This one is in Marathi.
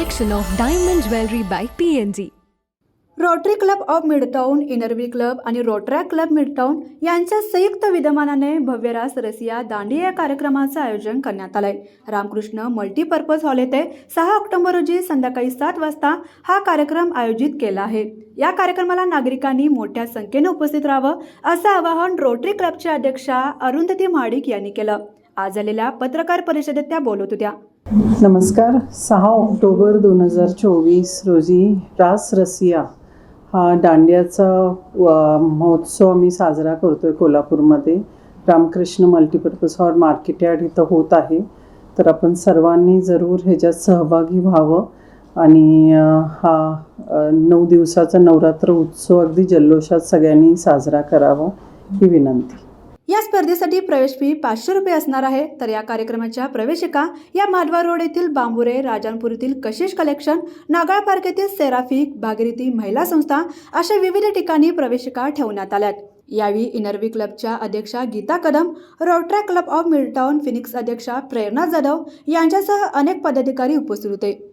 collection of diamond jewelry by PNG. Rotary club of Midtown inner wheel club आणि रोटरा क्लब मिडटाऊन यांच्या संयुक्त विद्यमानाने भव्य रास रसिया दांडी या कार्यक्रमाचं आयोजन करण्यात आलंय. रामकृष्ण मल्टीपर्पज हॉल येथे सहा ऑक्टोबर रोजी संध्याकाळी सात वाजता हा कार्यक्रम आयोजित केला आहे. या कार्यक्रमाला नागरिकांनी मोठ्या संख्येने उपस्थित राहावं असं आवाहन रोटरी क्लबच्या अध्यक्षा अरुंधती महाडिक यांनी केलं. आज झालेल्या पत्रकार परिषदेत त्या बोलत होत्या. नमस्कार. सहा ऑक्टोबर दोन हजार चोवीस रोजी रास रसिया हा दांडियाचा महोत्सव आम्ही साजरा करतो आहे कोल्हापूरमध्ये. Ramakrishna multipurpose hall market yard इथं होत आहे. तर आपण सर्वांनी जरूर ह्याच्यात सहभागी व्हावं आणि हा नऊ दिवसाचा नवरात्र उत्सव अगदी जल्लोषात सगळ्यांनी साजरा करावा ही विनंती. या स्पर्धेसाठी प्रवेश फी पाचशे रुपये असणार आहे. तर या कार्यक्रमाच्या प्रवेशिका या माधवा रोड येथील बांबुरे राजानपूर येथील कशिश कलेक्शन नागाळ पार्क येथील सेराफिक भागीरथी महिला संस्था अशा विविध ठिकाणी प्रवेशिका ठेवण्यात आल्यात. यावेळी इनरवी क्लबच्या अध्यक्षा Geeta Kadam Rotaract club of Midtown Phoenix अध्यक्षा प्रेरणा जाधव यांच्यासह अनेक पदाधिकारी उपस्थित होते.